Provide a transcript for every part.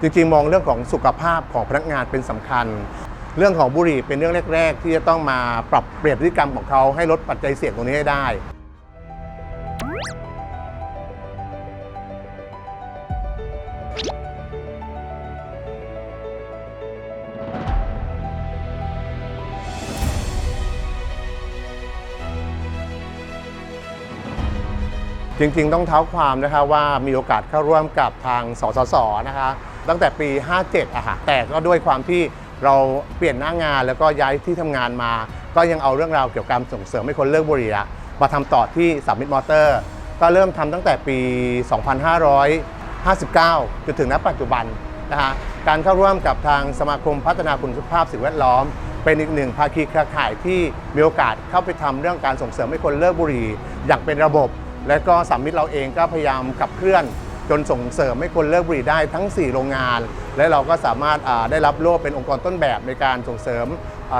จริงๆ มองเรื่องของสุขภาพของพนักงานเป็นสำคัญ เรื่องของบุหรี่เป็นเรื่องแรก ๆ ที่จะต้องมาปรับเปลี่ยนพฤติกรรมของเขาให้ลดปัจจัยเสี่ยงตรงนี้ให้ได้จริงๆ ต้องเท้าความนะคะว่ามีโอกาสเข้าร่วมกับทางสสสนะคะ ตั้งแต่ปี 57อะค่ะแต่ก็ด้วยความที่เราเปลี่ยนหน้างานแล้วก็ย้ายที่ทำงานมา ก็ยังเอาเรื่องราวเกี่ยวกับการส่งเสริมให้คนเลิกบุหรี่อะมาทำต่อที่สามมิตรมอเตอร์ ก็เริ่มทำตั้งแต่ปี 2559 จนถึงณปัจจุบันนะคะการเข้าร่วมกับทางสมาคมพัฒนาคุณภาพสิ่งแวดล้อม เป็นอีกหนึ่งภาคีเครือข่ายที่มีโอกาสเข้าไปทำเรื่องการส่งเสริมให้คนเลิกบุหรี่อย่างเป็นระบบ และก็สามมิตรเราเองก็พยายามขับเคลื่อน จนส่งเสริมให้คนเลิกบุหรี่ได้ทั้ง 4 โรงงาน และเราก็สามารถได้รับโล่เป็นองค์กรต้นแบบในการส่งเสริม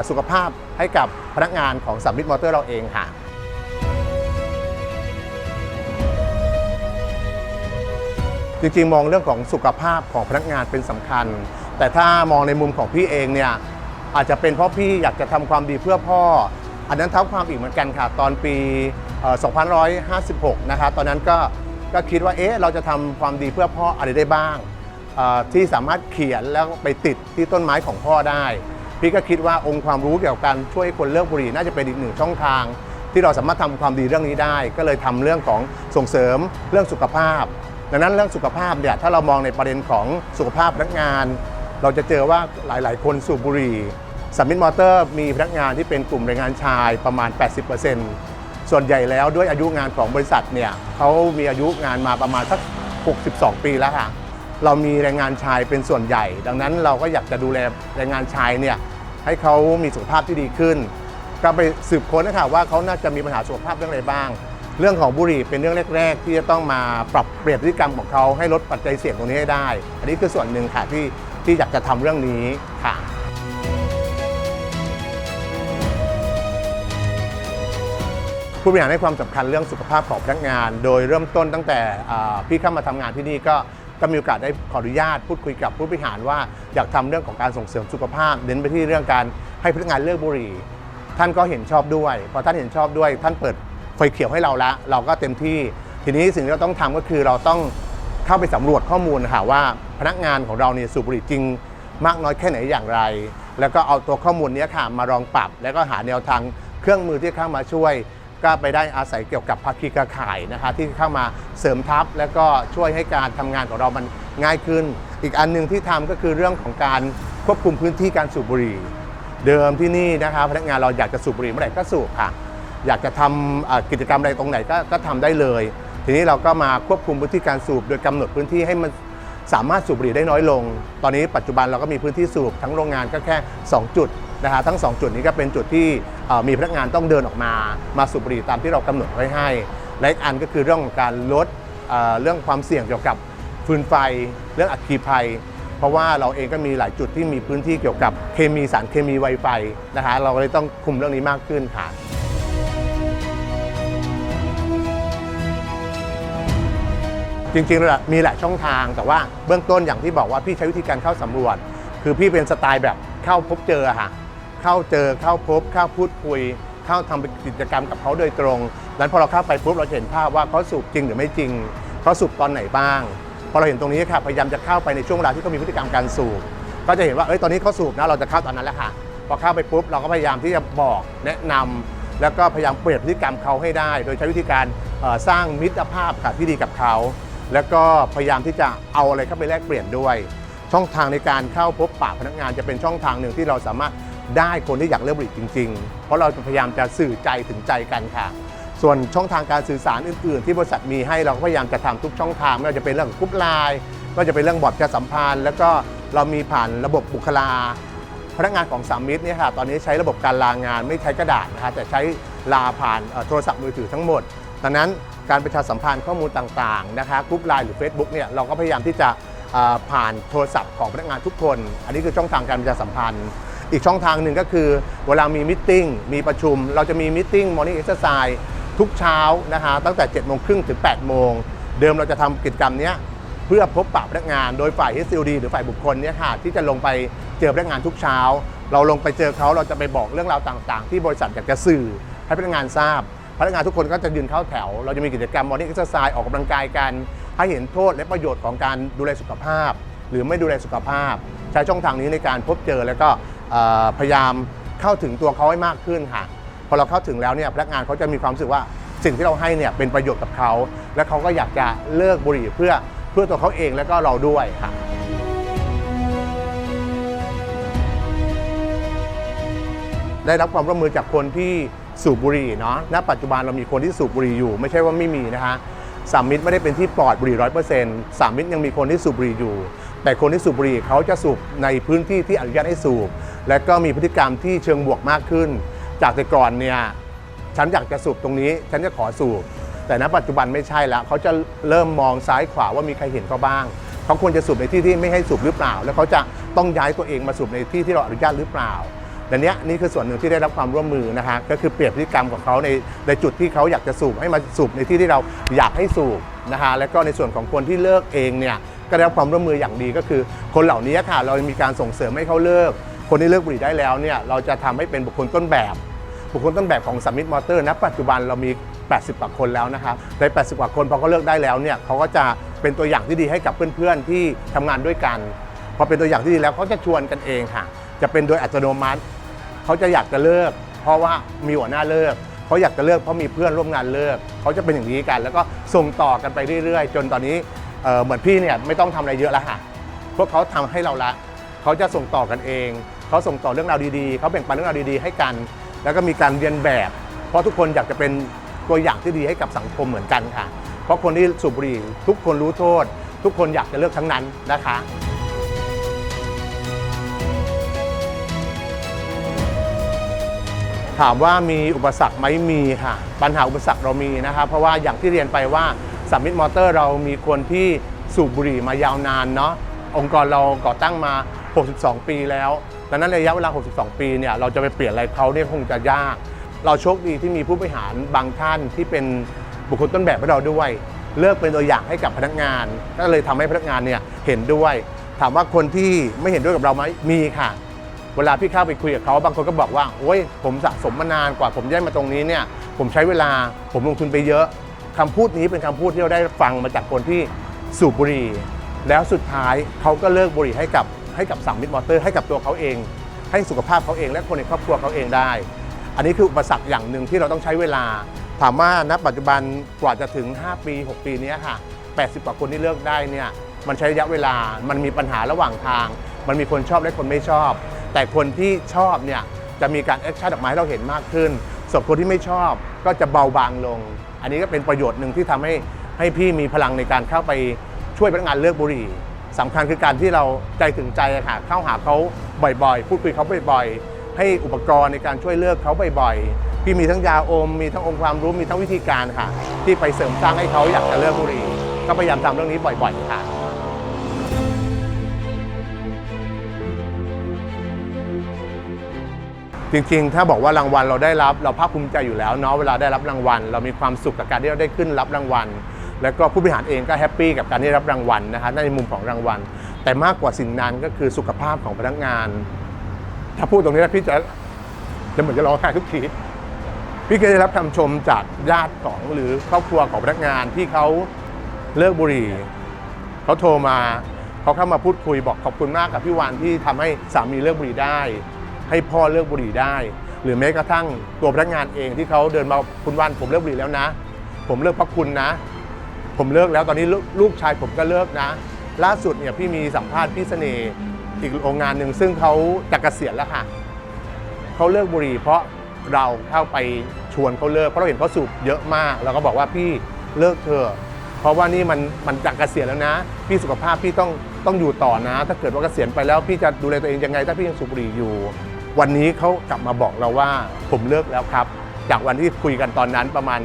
สุขภาพให้กับพนักงานของสามมิตมอเตอร์เราเองค่ะจริงๆ มองเรื่องของสุขภาพของพนักงานเป็นสำคัญ แต่ถ้ามองในมุมของพี่เองเนี่ยอาจจะเป็นเพราะพี่อยากจะทำความดีเพื่อพ่อ อันนั้นเท้าความอีกเหมือนกันค่ะ ตอนปี 2556 นะคะ ตอนนั้นก็ ก็คิดว่าเอ๊ะเราจะทำความดีเพื่อพ่ออะไรได้บ้าง ที่สามารถเขียนแล้วไปติดที่ต้นไม้ของพ่อได้ พี่ก็คิดว่าองค์ความรู้เกี่ยวกับการช่วยคนเลิกบุหรี่น่าจะเป็นอีกหนึ่งช่องทาง ที่เราสามารถทำความดีเรื่องนี้ได้ ก็เลยทำเรื่องของส่งเสริมเรื่องสุขภาพ ดังนั้นเรื่องสุขภาพเนี่ยถ้าเรามองในประเด็นของสุขภาพพนักงาน เราจะเจอว่าหลาย ๆ คนสูบบุหรี่สมิธมอเตอร์มีพนักงานที่เป็นกลุ่มแรงงานชายประมาณ 80% ส่วนใหญ่แล้วด้วยอายุงานของบริษัทเนี่ยเขามีอายุงานมาประมาณสัก 62 ปีแล้วค่ะเรามีแรงงานชายเป็นส่วนใหญ่ ดังนั้นเราก็อยากจะดูแลแรงงานชายเนี่ยให้เขามีสุขภาพที่ดีขึ้น ก็ไปสืบค้นนะคะว่าเขาน่าจะมีปัญหาสุขภาพเรื่องอะไรบ้าง เรื่องของบุหรี่เป็นเรื่องแรก ๆ ที่จะต้องมาปรับเปลี่ยนพฤติกรรมของเขาให้ลดปัจจัยเสี่ยงตรงนี้ให้ได้ อันนี้คือส่วนหนึ่งค่ะที่ที่อยากจะทำเรื่องนี้ค่ะ ผู้บริหารให้ความสำคัญเรื่องสุขภาพของพนักงาน โดยเริ่มต้นตั้งแต่พี่เข้ามาทำงานที่นี่ก็ก็มีโอกาสได้ขออนุญาตพูดคุยกับผู้บริหารว่าอยากทำเรื่องของการส่งเสริมสุขภาพ เน้นไปที่เรื่องการให้พนักงานเลิกบุหรี่ ท่านก็เห็นชอบด้วยพอท่านเห็นชอบด้วย ท่านเปิดไฟเขียวให้เราละเราก็เต็มที่ ทีนี้สิ่งที่เราต้องทำก็คือเราต้องเข้าไปสำรวจข้อมูลค่ะว่าพนักงานของเราเนี่ยสูบบุหรี่จริง มากน้อยแค่ไหนอย่างไร แล้วก็เอาตัวข้อมูลนี้ค่ะมาลองปรับ แล้วก็หาแนวทางเครื่องมือที่เข้ามาช่วย ก็ไปได้อาศัยเกี่ยวกับภาคีเครือข่ายนะคะที่เข้ามาเสริมทัพ แล้วก็ช่วยให้การทำงานของเรามันง่ายขึ้น อีกอันหนึ่งที่ทำก็คือเรื่องของการควบคุมพื้นที่การสูบบุหรี่เดิมที่นี่นะคะพนักงานเราอยากจะสูบบุหรี่เมื่อไหร่ก็สูบค่ะ อยากจะทำกิจกรรมอะไรตรงไหนก็ก็ทำได้เลย ทีนี้เราก็มาควบคุมพื้นที่การสูบโดยกำหนดพื้นที่ให้มันสามารถสูบบุหรี่ได้น้อยลง ตอนนี้ปัจจุบันเราก็มีพื้นที่สูบทั้งโรงงานก็แค่ 2 จุด นะคะทั้ง 2 จุดนี้ก็เป็นจุดที่มีพนักงานต้องเดินออกมา มาสูบบุหรี่ตามที่เรากำหนดไว้ให้ และอีกอันก็คือเรื่องของการลดเรื่องความเสี่ยงเกี่ยวกับฟืนไฟ เรื่องอัคคีภัย เพราะว่าเราเองก็มีหลายจุดที่มีพื้นที่เกี่ยวกับเคมีสารเคมีไวไฟนะคะเราก็เลยต้องคุมเรื่องนี้มากขึ้นค่ะจริงๆมีหลายช่องทาง แต่ว่าเบื้องต้นอย่างที่บอกว่าพี่ใช้วิธีการเข้าสำรวจ คือพี่เป็นสไตล์แบบเข้าพบเจอค่ะ เข้าเจอเข้าพบเข้าพูดคุย เข้าทำกิจกรรมกับเขาโดยตรงนั้นพอเราเข้าไปปุ๊บเราเห็นภาพว่าเขาสูบจริงหรือไม่จริงเขาสูบตอนไหนบ้าง พอเราเห็นตรงนี้ค่ะพยายามจะเข้าไปในช่วงเวลาที่เขามีพฤติกรรมการสูบก็จะเห็นว่าเอ้ยตอนนี้เขาสูบนะเราจะเข้าตอนนั้นแหละค่ะพอเข้าไปปุ๊บเราก็พยายามที่จะบอกแนะนำแล้วก็พยายามเปลี่ยนพฤติกรรมเขาให้ได้ โดยใช้วิธีการสร้างมิตรภาพค่ะที่ดีกับเขาแล้วก็พยายามที่จะเอาอะไรเข้าไปแลกเปลี่ยนด้วย ช่องทางในการเข้าพบปะพนักงานจะเป็นช่องทางหนึ่งที่เราสามารถ ได้คนที่อยากเลิกบุหรี่จริง ๆ เพราะเราจะพยายามจะสื่อใจถึงใจกันค่ะส่วนช่องทางการสื่อสารอื่น ๆ ที่บริษัทมีให้เราก็พยายามจะทำทุกช่องทางไม่ว่าจะเป็นเรื่องกรุ๊ปไลน์ก็จะเป็นเรื่องบอร์ดประชาสัมพันธ์ แล้วก็เรามีผ่านระบบบุคลา พนักงานของสามมิตรเนี่ยค่ะตอนนี้ใช้ระบบการลางานไม่ใช้กระดาษนะคะแต่ใช้ลาผ่านโทรศัพท์มือถือทั้งหมดดังนั้นการประชาสัมพันธ์ข้อมูลต่างๆนะคะกรุ๊ปไลน์หรือ Facebook เนี่ยเราก็พยายามที่จะผ่านโทรศัพท์ของพนักงานทุกคน อันนี้คือช่องทางการประชาสัมพันธ์ อีกช่องทางหนึ่งก็คือเวลามีมิทติ้งมีประชุม เราจะมีมิทติ้งมอร์นิ่งเอ็กซ์ไซส์ทุกเช้านะคะตั้งแต่7โมงครึ่งถึง8โมงเดิมเราจะทำกิจกรรมนี้เพื่อพบปะพนักงานโดยฝ่าย HCD หรือฝ่ายบุคคลเนี่ยค่ะที่จะลงไปเจอพนักงานทุกเช้า เราลงไปเจอเขาเราจะไปบอกเรื่องราวต่างๆ ที่บริษัทอยากจะสื่อให้พนักงานทราบ พนักงานทุกคนก็จะยืนเข้าแถว เราจะมีกิจกรรม morning exercise ออกกำลังกายกัน ให้เห็นโทษและประโยชน์ของการดูแลสุขภาพ หรือไม่ดูแลสุขภาพ ใช้ช่องทางนี้ในการพบเจอแล้วก็ พยายามเข้าถึงตัวเขาให้มากขึ้นค่ะพอเราเข้าถึงแล้วเนี่ยพนักงานเขาจะมีความรู้สึกว่าสิ่งที่เราให้เนี่ยเป็นประโยชน์กับเขา และเขาก็อยากจะเลิกบุหรี่เพื่อเพื่อตัวเขาเองและก็เราด้วยค่ะได้รับความร่วมมือจากคนที่สูบบุหรี่เนาะ ณ ปัจจุบันเรามีคนที่สูบบุหรี่อยู่ ไม่ใช่ว่าไม่มีนะคะสามมิตรไม่ได้เป็นที่ปลอดบุหรี่ร้อยเปอร์เซ็นต์สามมิตรยังมีคนที่สูบบุหรี่อยู่ แต่คนที่สูบบุหรี่เขาจะสูบในพื้นที่ที่อนุญาตให้สูบ และก็มีพฤติกรรมที่เชิงบวกมากขึ้น จากแต่ก่อนเนี่ยฉันอยากจะสูบตรงนี้ ฉันจะขอสูบ แต่ณปัจจุบันไม่ใช่แล้วเขาจะเริ่มมองซ้ายขวาว่ามีใครเห็นเขาบ้างเขาควรจะสูบในที่ที่ไม่ให้สูบหรือเปล่า แล้วเขาจะต้องย้ายตัวเองมาสูบในที่ที่เราอนุญาตหรือเปล่าดังนี้ยนี่คือส่วนหนึ่งที่ได้รับความร่วมมือนะคะก็คือเปลี่ยนพฤติกรรมของเขาในในจุดที่เขาอยากจะสูบให้มาสูบในที่ที่เราอยากให้สูบนะคะแล้วก็ในส่วนของคนที่เลิกเองเนี่ยก็ได้รับความร่วมมืออย่างดีก็คือ คนเหล่านี้ค่ะเรามีการส่งเสริมให้เขาเลิก คนที่เลิกบุหรี่ได้แล้วเนี่ยเราจะทำให้เป็นบุคคลต้นแบบ บุคคลต้นแบบของสมิธมอเตอร์ณปัจจุบันเรามี 80 กว่าคนแล้วนะครับใน 80 กว่าคนพอเขาเลิกได้แล้วเนี่ยเขาก็จะเป็นตัวอย่างที่ดีให้กับเพื่อนๆที่ทำงานด้วยกันพอเป็นตัวอย่างที่ดีแล้วเขาจะชวนกันเองค่ะ จะเป็นโดยอัตโนมัติเขาจะอยากจะเลิก เพราะว่ามีหัวหน้าเลิกเขาอยากจะเลิกเพราะมีเพื่อนร่วมงานเลิกเขาจะเป็นอย่างนี้กัน แล้วก็ส่งต่อกันไปเรื่อยๆ จนตอนนี้เเหมือนพี่เนี่ยไม่ต้องทำอะไรเยอะแล้วค่ะพวกเขาทำให้เราละเขาจะส่งต่อกันเอง เขาส่งต่อเรื่องราวดีๆเขาแบ่งปันเรื่องราวดีๆให้กัน แล้วก็มีการเรียนแบบ เพราะทุกคนอยากจะเป็นตัวอย่างที่ดีให้กับสังคมเหมือนกันค่ะ เพราะคนที่สูบบุหรี่ทุกคนรู้โทษ ทุกคนอยากจะเลิกทั้งนั้นนะคะถามว่ามีอุปสรรคไหมมีค่ะปัญหาอุปสรรคเรามีนะครับเพราะว่าอย่างที่เรียนไปว่าสัมมิตมอเตอร์เรามีคนที่สูบบุหรี่มายาวนานเนาะองค์กรเราก่อตั้งมา 62 ปีแล้ว ดังนั้นระยะเวลา 62 ปีเนี่ยเราจะไปเปลี่ยนอะไรเขาเนี่ยคงจะยาก เราโชคดีที่มีผู้บริหารบางท่านที่เป็นบุคคลต้นแบบให้เราด้วย เลือกเป็นตัวอย่างให้กับพนักงาน ก็เลยทำให้พนักงานเนี่ยเห็นด้วย ถามว่าคนที่ไม่เห็นด้วยกับเราไหมมีค่ะ เวลาพี่เข้าไปคุยกับเขาบางคนก็บอกว่าโอ้ยผมสะสมมานานกว่าผมได้มาตรงนี้เนี่ยผมใช้เวลาผมลงทุนไปเยอะคำพูดนี้เป็นคำพูดที่เราได้ฟังมาจากคนที่สูบบุหรี่แล้วสุดท้ายเขาก็เลิกบุหรี่ให้กับ ให้กับสัมมิตรมอเตอร์ให้กับตัวเขาเอง ให้สุขภาพเขาเอง และคนในครอบครัวเขาเองได้ อันนี้คืออุปสรรคอย่างหนึ่งที่เราต้องใช้เวลา ถามว่าณปัจจุบันกว่าจะถึง 5 ปี 6 ปีนี้ค่ะ 80 กว่าคนที่เลิกได้เนี่ยมันใช้ระยะเวลา มันมีปัญหาระหว่างทาง มันมีคนชอบและคนไม่ชอบ แต่คนที่ชอบเนี่ยจะมีการแอคชั่นออกมาให้เราเห็นมากขึ้นส่วนคนที่ไม่ชอบก็จะเบาบางลง อันนี้ก็เป็นประโยชน์หนึ่งที่ทำให้ให้พี่มีพลังในการเข้าไปช่วยพนักงานเลิกบุหรี่ สำคัญคือการที่เราใจถึงใจค่ะเข้าหาเขาบ่อยๆ พูดคุยเขาบ่อยๆ ให้อุปกรณ์ในการช่วยเลิกเขาบ่อยๆ พี่มีทั้งยาอม มีทั้งองค์ความรู้มีทั้งวิธีการค่ะ ที่ไปเสริมสร้างให้เขาอยากจะเลิกบุหรี่ก็พยายามทำเรื่องนี้บ่อยๆค่ะจริงๆ ถ้าบอกว่ารางวัลเราได้รับ เราภาคภูมิใจอยู่แล้วเนาะ เวลาได้รับรางวัล เรามีความสุขกับการที่เราได้ขึ้นรับรางวัล แล้วก็ผู้บริหารเองก็แฮปปี้กับการได้รับรางวัลนะคะในมุมของรางวัล แต่มากกว่าสิ่งนั้นก็คือสุขภาพของพนักงาน ถ้าพูดตรงนี้แล้วพี่จะจะเหมือนจะร้องไห้ทุกทีพี่เคยได้รับคำชมจากญาติของหรือครอบครัวของพนักงานที่เขาเลิกบุหรี่เขาโทรมาเขาเข้ามาพูดคุยบอกขอบคุณมากกับพี่วันที่ทำให้สามีเลิกบุหรี่ได้ ให้พ่อเลิกบุหรี่ได้ หรือแม้กระทั่งตัวพนักงานเองที่เขาเดินมาคุณวันผมเลิกบุหรี่แล้วนะ ผมเลิกเพราะคุณนะ ผมเลิกแล้วตอนนี้ลูกชายผมก็เลิกนะ ล่าสุดเนี่ยพี่มีสัมภาษณ์พี่เสน่ห์อีกโรงงานหนึ่งซึ่งเขาจะเกษียณแล้วค่ะเขาเลิกบุหรี่เพราะเราเข้าไปชวนเขาเลิกเพราะเราเห็นเขาสูบเยอะมากเราก็บอกว่าพี่เลิกเถอะเพราะว่านี่มันมันจากเกษียณแล้วนะ พี่สุขภาพพี่ต้องต้องอยู่ต่อนะ ถ้าเกิดว่าเกษียณไปแล้วพี่จะดูแลตัวเองยังไง ถ้าพี่ยังสูบบุหรี่อยู่ วันนี้เขากลับมาบอกเราว่าผมเลิกแล้วครับ จากวันที่คุยกันตอนนั้นประมาณ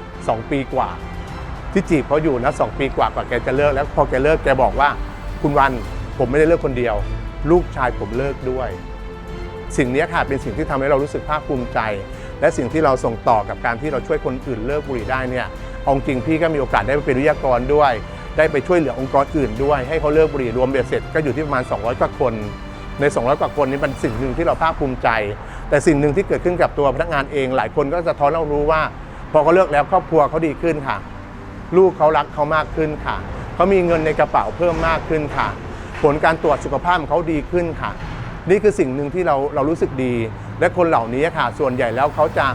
2 ปีกว่า ที่จีบเขาอยู่นะสองปีกว่ากว่าแกจะเลิกแล้วพอแกเลิกแกบอกว่า คุณวันผมไม่ได้เลิกคนเดียว ลูกชายผมเลิกด้วย สิ่งนี้ค่ะเป็นสิ่งที่ทำให้เรารู้สึกภาคภูมิใจ และสิ่งที่เราส่งต่อกับการที่เราช่วยคนอื่นเลิกบุหรี่ได้เนี่ยอาจริงพี่ก็มีโอกาสได้ไปเป็นวิทยากรด้วย ได้ไปช่วยเหลือองค์กรอื่นด้วย ให้เขาเลิกบุหรี่รวมเบ็ดเสร็จก็อยู่ที่ประมาณ 200 กว่าคนใน 200 กว่าคนนี้เป็นสิ่งหนึ่งที่เราภาคภูมิใจ แต่สิ่งหนึ่งที่เกิดขึ้นกับตัวพนักงานเอง หลายคนก็สะท้อนเรารู้ว่า พอเขาเลิกแล้วครอบครัวเขาดีขึ้นค่ะ ลูกเขารักเขามากขึ้นค่ะ เขามีเงินในกระเป๋าเพิ่มมากขึ้นค่ะ ผลการตรวจสุขภาพเขาดีขึ้นค่ะ นี่คือสิ่งหนึ่งที่เราเรารู้สึกดี และคนเหล่านี้ค่ะ ส่วนใหญ่แล้วเขาจะ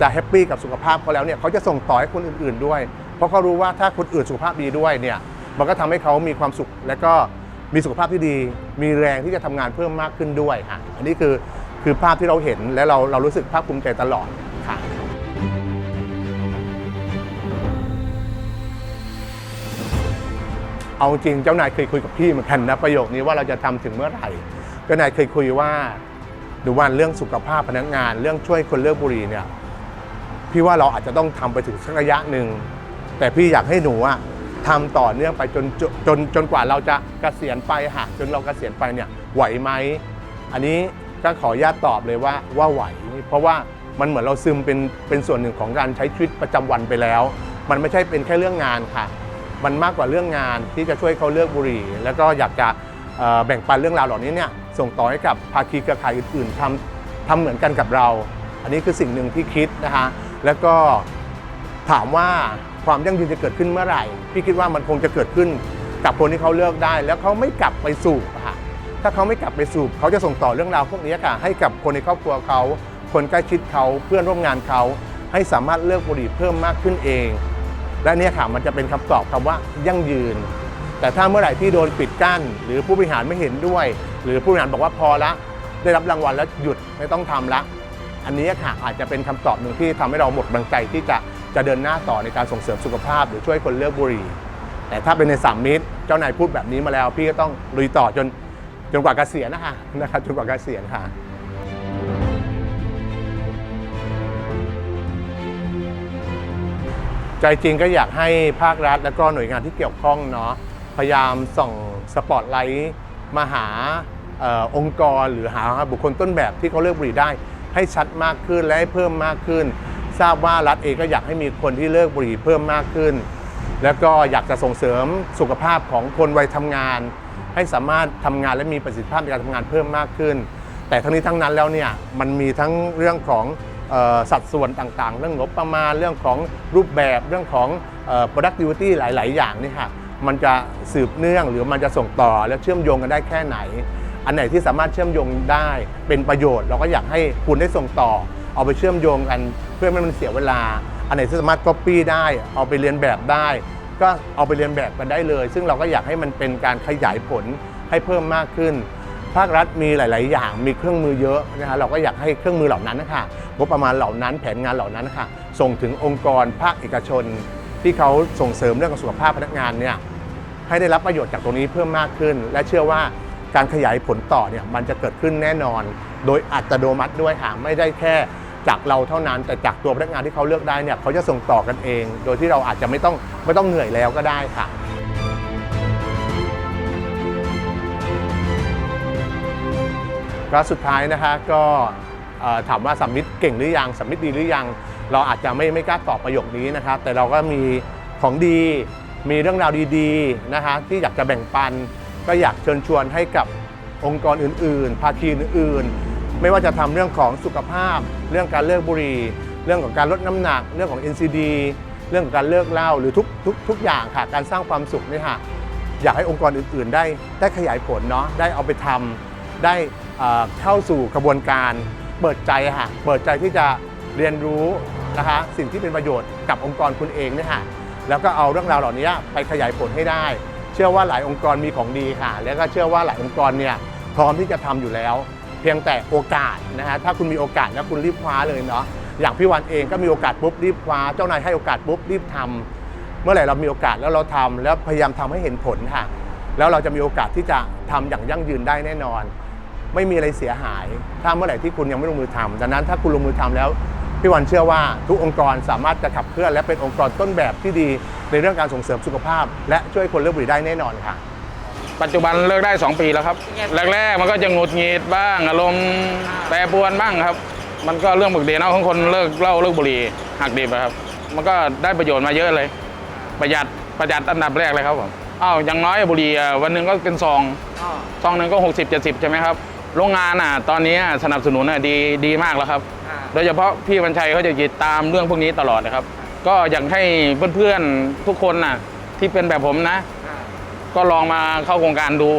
จะแฮปปี้กับสุขภาพเขาแล้วเนี่ยเขาจะส่งต่อให้คนอื่น ๆด้วย เพราะเขารู้ว่าถ้าคนอื่นสุขภาพดีด้วยเนี่ยมันก็ทำให้เขามีความสุขและก็มีสุขภาพที่ดี มีแรงที่จะทำงานเพิ่มมากขึ้นด้วยค่ะ อันนี้คือคือภาพที่เราเห็นและเราเรารู้สึกภาคภูมิใจตลอดค่ะ เอาจริงเจ้านายเคยคุยกับพี่เหมือนกันนะประโยคนี้ว่าเราจะทำถึงเมื่อไหร่เจ้านายเคยคุยว่าดูว่าเรื่องสุขภาพพนักงาน เรื่องช่วยคนเลิกบุหรี่เนี่ยพี่ว่าเราอาจจะต้องทำไปถึงสักระยะหนึ่งแต่พี่อยากให้หนูอะทำต่อเนื่องไปจนจนจนจนกว่าเราจะเกษียณไปค่ะจนเราเกษียณไปเนี่ยไหวไหมอันนี้ก็ขออนุญาตตอบเลยว่าว่าไหว เพราะว่ามันเหมือนเราซึมเป็นเป็นส่วนหนึ่งของการใช้ชีวิตประจำวันไปแล้ว มันไม่ใช่เป็นแค่เรื่องงานค่ะ มันมากกว่าเรื่องงานที่จะช่วยเขาเลิกบุหรี่ แล้วก็อยากจะแบ่งปันเรื่องราวเหล่านี้เนี่ยส่งต่อให้กับภาคีเครือข่ายอื่นๆทำทำเหมือนกันกับเรา อันนี้คือสิ่งหนึ่งที่คิดนะคะแล้วก็ถามว่าความยั่งยืนจะเกิดขึ้นเมื่อไหร่ พี่คิดว่ามันคงจะเกิดขึ้นกับคนที่เขาเลิกได้ แล้วเขาไม่กลับไปสูบอะค่ะถ้าเขาไม่กลับไปสูบเขาจะส่งต่อเรื่องราวพวกนี้ค่ะให้กับคนในครอบครัวเขา คนใกล้ชิดเขาเพื่อนร่วมงานเขาให้สามารถเลิกบุหรี่เพิ่มมากขึ้นเอง และเนี่ยค่ะมันจะเป็นคำตอบคำว่ายั่งยืน แต่ถ้าเมื่อไหร่ที่โดนปิดกั้น หรือผู้บริหารไม่เห็นด้วย หรือผู้บริหารบอกว่าพอละ ได้รับรางวัลแล้วหยุดไม่ต้องทำละ อันนี้ค่ะอาจจะเป็นคำตอบหนึ่งที่ทำให้เราหมดกำลังใจที่จะจะเดินหน้าต่อในการส่งเสริมสุขภาพ หรือช่วยคนเลิกบุหรี่ แต่ถ้าเป็นในสามมิตรเจ้านายพูดแบบนี้มาแล้ว พี่ก็ต้องลุยต่อจนจนกว่าเกษียณนะคะนะครับจนกว่าเกษียณค่ะ ใจจริงก็อยากให้ภาครัฐ และก็หน่วยงานที่เกี่ยวข้องเนาะพยายามส่องสปอตไลท์มาหาออองค์กรหรือหาบุคคลต้นแบบที่เขาเลิกบุหรี่ได้ ให้ชัดมากขึ้นและให้เพิ่มมากขึ้น ทราบว่ารัฐเองก็อยากให้มีคนที่เลิกบุหรี่เพิ่มมากขึ้น แล้วก็อยากจะส่งเสริมสุขภาพของคนวัยทำงาน ให้สามารถทำงานและมีประสิทธิภาพในการทำงานเพิ่มมากขึ้น แต่ทั้งนี้ทั้งนั้นแล้วเนี่ยมันมีทั้งเรื่องของ สัดส่วนต่างๆ เรื่องงบประมาณเรื่องของรูปแบบเรื่องของ productivity หลาย ๆ อย่างนี่ค่ะมันจะสืบเนื่องหรือมันจะส่งต่อและเชื่อมโยงกันได้แค่ไหน อันไหนที่สามารถเชื่อมโยงได้เป็นประโยชน์ เราก็อยากให้คุณได้ส่งต่อ เอาไปเชื่อมโยงกันเพื่อไม่ให้มันเสียเวลา อันไหนที่สามารถ copy ได้เอาไปเรียนแบบได้ ก็เอาไปเรียนแบบกันได้เลย ซึ่งเราก็อยากให้มันเป็นการขยายผลให้เพิ่มมากขึ้น ภาครัฐมีหลาย ๆ อย่างมีเครื่องมือเยอะนะฮะเราก็อยากให้เครื่องมือเหล่านั้นนะคะงบประมาณเหล่านั้นแผนงานเหล่านั้นนะคะส่งถึงองค์กรภาคเอกชน ที่เขาส่งเสริมเรื่องของสุขภาพพนักงานเนี่ยให้ได้รับประโยชน์จากตรงนี้เพิ่มมากขึ้น และเชื่อว่าการขยายผลต่อเนี่ยมันจะเกิดขึ้นแน่นอน โดยอัตโนมัติด้วยค่ะไม่ได้แค่จากเราเท่านั้น แต่จากตัวพนักงานที่เขาเลือกได้เนี่ยเขาจะส่งต่อกันเอง โดยที่เราอาจจะไม่ต้องไม่ต้องเหนื่อยแล้วก็ได้ค่ะ ก็สุดท้ายนะคะก็ถามว่าสัมมิตเก่งหรือยังสัมมิตดีหรือยัง เราอาจจะไม่ไม่กล้าตอบประโยคนี้นะครับ แต่เราก็มีของดีมีเรื่องราวดีๆนะคะที่อยากจะแบ่งปัน ก็อยากเชิญชวนให้กับองค์กรอื่นๆ ภาคีอื่นๆ ไม่ว่าจะทำเรื่องของสุขภาพ เรื่องการเลิกบุหรี่เรื่องของการลดน้ำหนัก เรื่องของ NCD เรื่องของการเลิกเหล้าหรือทุกทุกทุกอย่างค่ะการสร้างความสุขนี่ค่ะอยากให้องค์กรอื่นๆ ได้ได้ขยายผลเนาะได้เอาไปทำได้ เข้าสู่กระบวนการเปิดใจค่ะเปิดใจที่จะเรียนรู้นะคะสิ่งที่เป็นประโยชน์กับองค์กรคุณเองเนี่ยค่ะแล้วก็เอาเรื่องราวเหล่านี้ไปขยายผลให้ได้ เชื่อว่าหลายองค์กรมีของดีค่ะ แล้วก็เชื่อว่าหลายองค์กรเนี่ยพร้อมที่จะทำอยู่แล้ว เพียงแต่โอกาสนะฮะถ้าคุณมีโอกาสแล้วคุณรีบคว้าเลยเนาะอย่างพี่วันเองก็มีโอกาสปุ๊บรีบคว้าเจ้านายให้โอกาสปุ๊บรีบทำเมื่อไหร่เรามีโอกาสแล้วเราทำแล้วพยายามทำให้เห็นผลค่ะแล้วเราจะมีโอกาสที่จะทำอย่างยั่งยืนได้แน่นอน ไม่มีอะไรเสียหาย ถ้าเมื่อไหร่ที่คุณยังไม่ลงมือทำดังนั้นถ้าคุณลงมือทำแล้วพี่วันเชื่อว่าทุกองค์กรสามารถจะขับเคลื่อนและเป็นองค์กรต้นแบบที่ดีในเรื่องการส่งเสริมสุขภาพ และช่วยคนเลิกบุหรี่ได้แน่นอนค่ะ ปัจจุบันเลิกได้ 2 ปีแล้วครับ แรก ๆ มันก็จะหงุดหงิดบ้างอารมณ์แปรปรวนบ้างครับ มันก็เรื่องปกติเนาะของคนเลิกเหล้าเลิกบุหรี่หักดิบอะครับ มันก็ได้ประโยชน์มาเยอะเลย ประหยัดประหยัดอันดับแรกเลยครับผมอ้าวอย่างน้อยบุหรี่อะวันหนึ่งก็เป็นซองซองหนึ่งก็ 60 70 ใช่ไหมครับ โรงงานอะตอนนี้อะสนับสนุนอะดีดีมากแล้วครับ โดยเฉพาะพี่บัญชัยเขาจะติดตามเรื่องพวกนี้ตลอดนะครับ ก็อยากให้เพื่อนๆทุกคนน่ะที่เป็นแบบผมนะ ก็ลองมาเข้าโครงการดู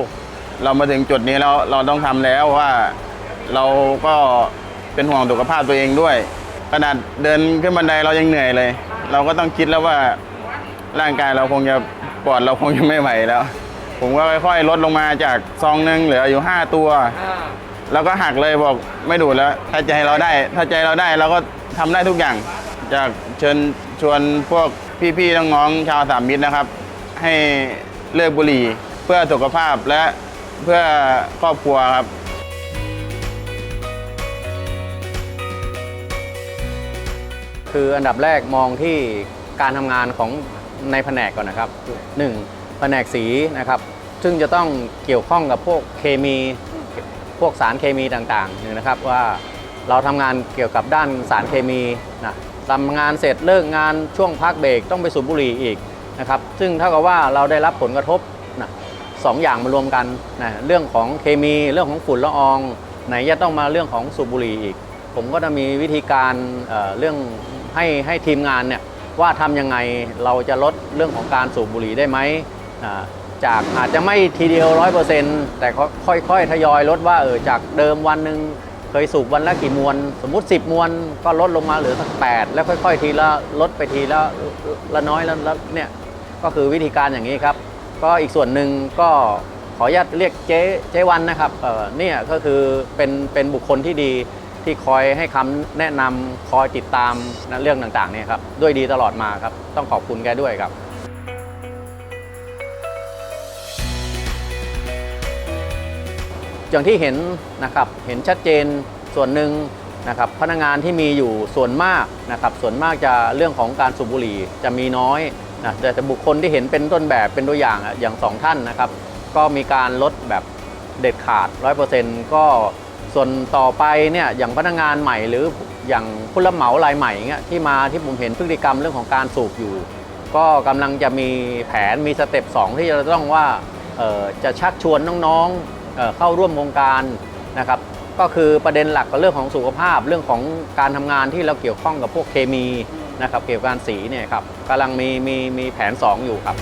เรามาถึงจุดนี้แล้วเราต้องทำแล้วว่าเราก็เป็นห่วงสุขภาพตัวเองด้วย ขนาดเดินขึ้นบันไดเรายังเหนื่อยเลย เราก็ต้องคิดแล้วว่าร่างกายเราคงจะปอดเราคงจะไม่ไหวแล้ว ผมก็ค่อยๆลดลงมาจากซองหนึงเหลืออยู่ 5 ตัว แล้วก็หักเลยบอกไม่ดูดแล้ว ถ้าใจเราได้ ถ้าใจเราได้เราก็ทำได้ทุกอย่าง จากเชิญชวนพวกพี่ๆน้องๆชาวสามมิตรนะครับ ให้เลิกบุหรี่เพื่อสุขภาพและเพื่อครอบครัวครับคืออันดับแรกมองที่การทำงานของในแผนกก่อนนะครับหนึ่ง แผนกสีนะครับ ซึ่งจะต้องเกี่ยวข้องกับพวกเคมี พวกสารเคมีต่างๆหนึ่งนะครับว่าเราทำงานเกี่ยวกับด้านสารเคมีนะทำงานเสร็จเลิกงานช่วงพักเบรกต้องไปสูบบุหรี่อีกนะครับ ซึ่งเท่ากับว่าเราได้รับผลกระทบนะสองอย่างมารวมกันนะเรื่องของเคมีเรื่องของฝุ่นละออง ไหนจะต้องมาเรื่องของสูบบุหรี่อีก ผมก็จะมีวิธีการเเรื่องให้ให้ทีมงานเนี่ยว่าทำยังไงเราจะลดเรื่องของการสูบบุหรี่ได้ไหม จากอาจจะไม่ทีเดียวร้อยเปอร์เซ็นต์แต่ค่อยๆ ทยอยลดว่าเออจากเดิมวันหนึ่งเคยสูบวันละกี่มวน สมมุติ 10 มวนก็ลดลงมาเหลือสัก8แล้วค่อย ๆ ทีละลดไปทีละละน้อยละละเนี่ยก็คือวิธีการอย่างนี้ครับ ก็อีกส่วนหนึ่งก็ขออนุญาตเรียกเจ๊เจ๊วันนะครับเออเนี่ยก็คือเป็นเป็นบุคคลที่ดีที่คอยให้คำแนะนำคอยติดตามนะเรื่องต่างๆเนี่ยครับด้วยดีตลอดมาครับ ต้องขอบคุณแกด้วยครับ อย่างที่เห็นนะครับเห็นชัดเจนส่วนหนึ่งนะครับพนักงานที่มีอยู่ส่วนมากนะครับส่วนมากจะเรื่องของการสูบบุหรี่จะมีน้อยนะแต่บุคคลที่เห็นเป็นต้นแบบเป็นตัวอย่างอย่างสองท่านนะครับ ก็มีการลดแบบเด็ดขาด 100%ก็ส่วนต่อไปเนี่ยอย่างพนักงานใหม่หรืออย่างผู้รับเหมารายใหม่เงี้ยที่มาที่ผมเห็นพฤติกรรมเรื่องของการสูบอยู่ ก็กำลังจะมีแผนมีสเต็ป2ที่จะต้องว่าจะชักชวนน้องๆ เข้าร่วมโครงการนะครับก็คือประเด็นหลักก็เรื่องของสุขภาพเรื่องของการทำงานที่เราเกี่ยวข้องกับพวกเคมีนะครับเกี่ยวกับสีเนี่ยครับกำลังมีมีมีแผน 2 อยู่ครับ